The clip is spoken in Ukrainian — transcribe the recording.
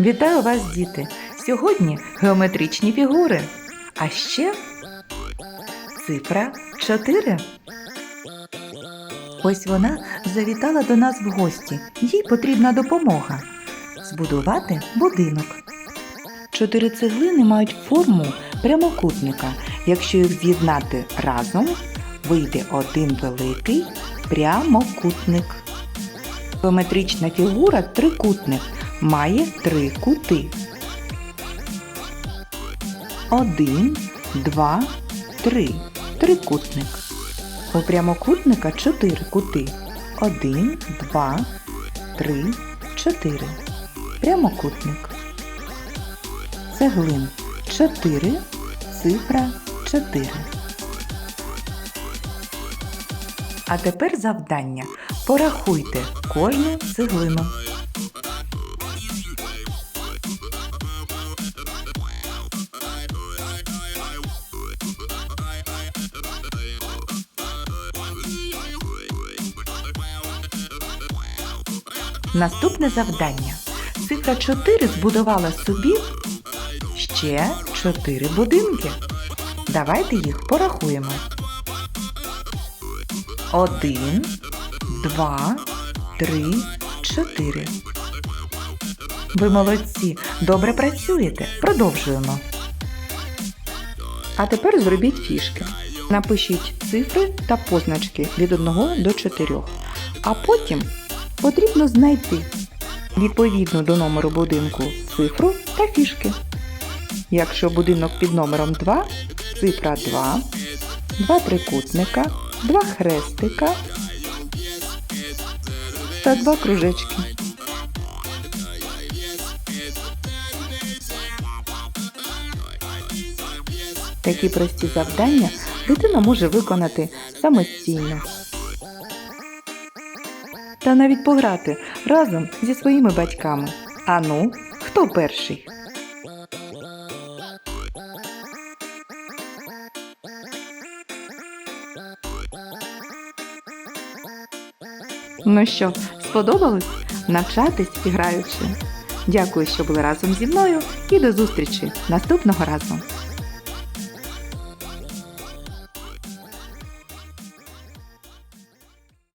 Вітаю вас, діти! Сьогодні геометричні фігури. А ще цифра 4. Ось вона завітала до нас в гості. Їй потрібна допомога збудувати будинок. Чотири цеглини мають форму прямокутника. Якщо їх з'єднати разом, вийде один великий прямокутник. Геометрична фігура трикутник має три кути. Один, два, три. Трикутник. У прямокутника чотири кути. Один, два, три, чотири. Прямокутник. Цеглин чотири, цифра чотири. А тепер завдання. Порахуйте кожну цеглину. Наступне завдання. Цифра 4 збудувала собі ще 4 будинки. Давайте їх порахуємо. Один, два, три, чотири. Ви молодці, добре працюєте. Продовжуємо. А тепер зробіть фішки. Напишіть цифри та позначки від 1 до 4. А потім потрібно знайти відповідну до номеру будинку цифру та фішки. Якщо будинок під номером 2, цифра 2, два трикутника, два хрестика та два кружечки. Такі прості завдання дитина може виконати самостійно. Та навіть пограти разом зі своїми батьками. Ану, хто перший? Ну що, сподобалось? Навчатись і граючи. Дякую, що були разом зі мною і до зустрічі наступного разу.